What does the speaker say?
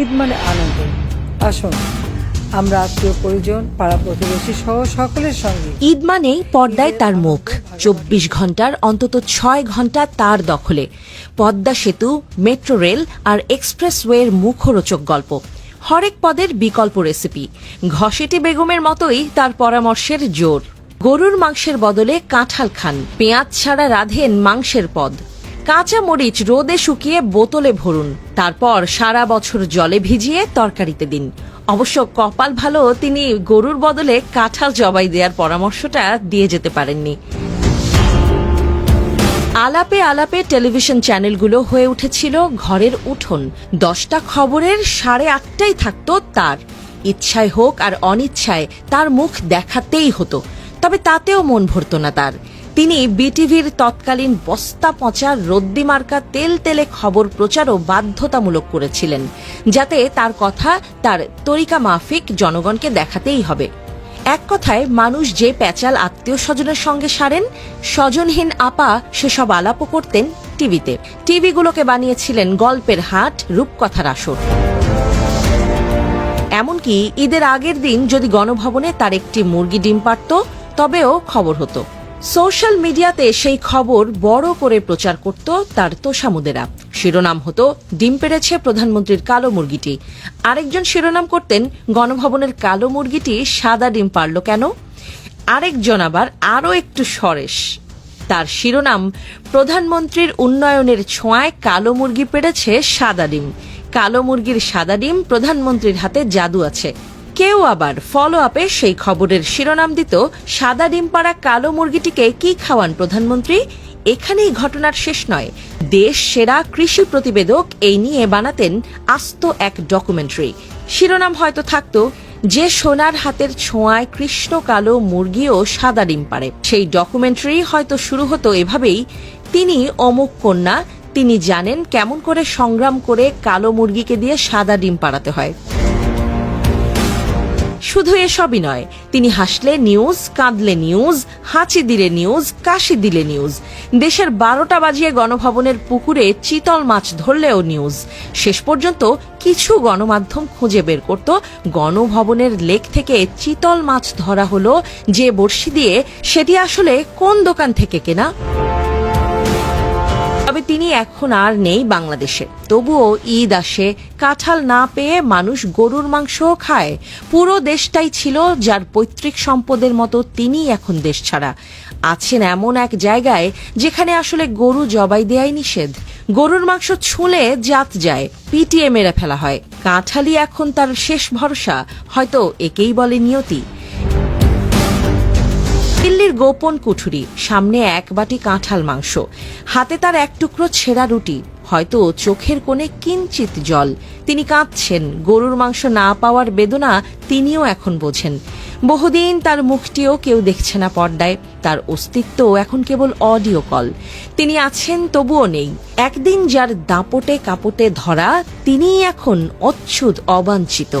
ঈদ মানে আনন্দ। আসুন, আমরা আত্মীয় পরিজন, পাড়া প্রতিবেশী সহ সকলের সঙ্গে ঈদ মানেই পর্দায় তার মুখ। চব্বিশ ঘণ্টার অন্তত ছয় ঘণ্টা তার দখলে। পদ্মা সেতু, মেট্রো রেল আর এক্সপ্রেসওয়ের মুখরোচক গল্প। হরেক পদের বিকল্প রেসিপি। ঘসেটি বেগমের মতোই তার পরামর্শের জোর। গরুর মাংসের বদলে কাঁঠাল খান। পেঁয়াজ ছাড়া রাধেন মাংসের পদ। কাঁচা মরিচ রোদে শুকিয়ে বোতলে ভরুন। তারপর সারা বছর জলে ভিজিয়ে তরকারিতে দিন। অবশ্য কপাল ভালো, তিনি গরুর বদলে কাঁঠাল জবাই দেওয়ার পরামর্শটা দিয়ে যেতে পারেননি। আলাপে আলাপে টেলিভিশন চ্যানেলগুলো হয়ে উঠেছিল ঘরের উঠোন। দশটা খবরের সাড়ে আটটাই থাকতো তার। ইচ্ছায় হোক আর অনিচ্ছায়, তার মুখ দেখাতেই হতো। তবে তাতেও মন ভরত না তার। তিনি বিটিভির তৎকালীন বস্তা পচা রদ্দি মার্কা তেল তেলে খবর প্রচারও বাধ্যতামূলক করেছিলেন, যাতে তার কথা তার তরিকা মাফিক জনগণকে দেখাতেই হবে। এক কথায়, মানুষ যে প্যাচাল আত্মীয় স্বজনের সঙ্গে সারেন, স্বজনহীন আপা সেসব আলাপও করতেন টিভিতে। টিভিগুলোকে বানিয়েছিলেন গল্পের হাট, রূপকথার আসর। এমনকি ঈদের আগের দিন যদি গণভবনে তার একটি মুরগি ডিম পারত তবেও খবর হতো। সোশ্যাল মিডিয়াতে সেই খবর বড় করে প্রচার করত তার তোষামুদেরা। শিরোনাম হতো, ডিম পেড়েছে প্রধানমন্ত্রীর কালো মুরগিটি। আরেকজন শিরোনাম করতেন, গণভবনের কালো মুরগিটি সাদা ডিম পারল কেন? আরেকজন আবার আরও একটু সরেশ। তার শিরোনাম, প্রধানমন্ত্রীর উন্নয়নের ছোঁয়ায় কালো মুরগি পেড়েছে সাদা ডিম। কালো মুরগির সাদা ডিম প্রধানমন্ত্রীর হাতে জাদু আছে। কেউ আবার ফলো আপে সেই খবরের শিরোনাম দিত, সাদা ডিম পাড়া কালো মুরগিটিকে কি খাওয়ান প্রধানমন্ত্রী? এখানেই ঘটনার শেষ নয়। দেশ সেরা কৃষি প্রতিবেদক এই নিয়ে বানাতেন আস্ত এক ডকুমেন্টারি শিরোনাম হয়তো থাকতো, যে সোনার হাতের ছোঁয়ায় কৃষ্ণ কালো মুরগিও সাদা ডিম পারে সেই ডকুমেন্টারি হয়তো শুরু হতো এভাবেই, তিনি অমুক কন্যা, তিনি জানেন কেমন করে সংগ্রাম করে কালো মুরগিকে দিয়ে সাদা ডিম পাড়াতে হয়। শুধু এসবই নয়, তিনি হাসলে নিউজ কাঁদলে নিউজ হাঁচি দিলে নিউজ কাশি দিলে নিউজ দেশের বারোটা বাজিয়ে গণভবনের পুকুরে চিতল মাছ ধরলেও নিউজ শেষ পর্যন্ত কিছু গণমাধ্যম খুঁজে বের করত, গণভবনের লেক থেকে চিতল মাছ ধরা হলো যে বড়শি দিয়ে, সেটি আসলে কোন দোকান থেকে কেনা? তিনি এখন আর নেই বাংলাদেশে। তবুও ঈদ আসে, কাঁঠাল না পেয়ে মানুষ গরুর মাংসও খায়। পুরো দেশটাই ছিল যার পৈতৃক সম্পদের মতো তিনি এখন দেশ ছাড়া। আছেন এমন এক জায়গায় যেখানে আসলে গরু জবাই দেয়াই নিষেধ। গরুর মাংস ছুঁলে জাত যায়, পিটিয়ে মেরে ফেলা হয়। কাঁঠালই এখন তার শেষ ভরসা, হয়তো একেই বলে নিয়তি। দিল্লির গোপন কুঠুরি, সামনে এক বাটি কাঁঠাল মাংস। হাতে তার এক টুকরো ছেঁড়া রুটি। হয়তো চোখের কোণে কিঞ্চিত জল। তিনি কাঁদছেন। গরুর মাংস না পাওয়ার বেদনা তিনিও এখন বোঝেন। বহুদিন তার মুখটিও কেউ দেখছে না পর্দায়। তার অস্তিত্ব এখন কেবল অডিও কল। তিনি আছেন তবুও নেই। একদিন যার দাপটে কাপটে ধরা, তিনিই এখন অচ্ছুত অবাঞ্ছিত।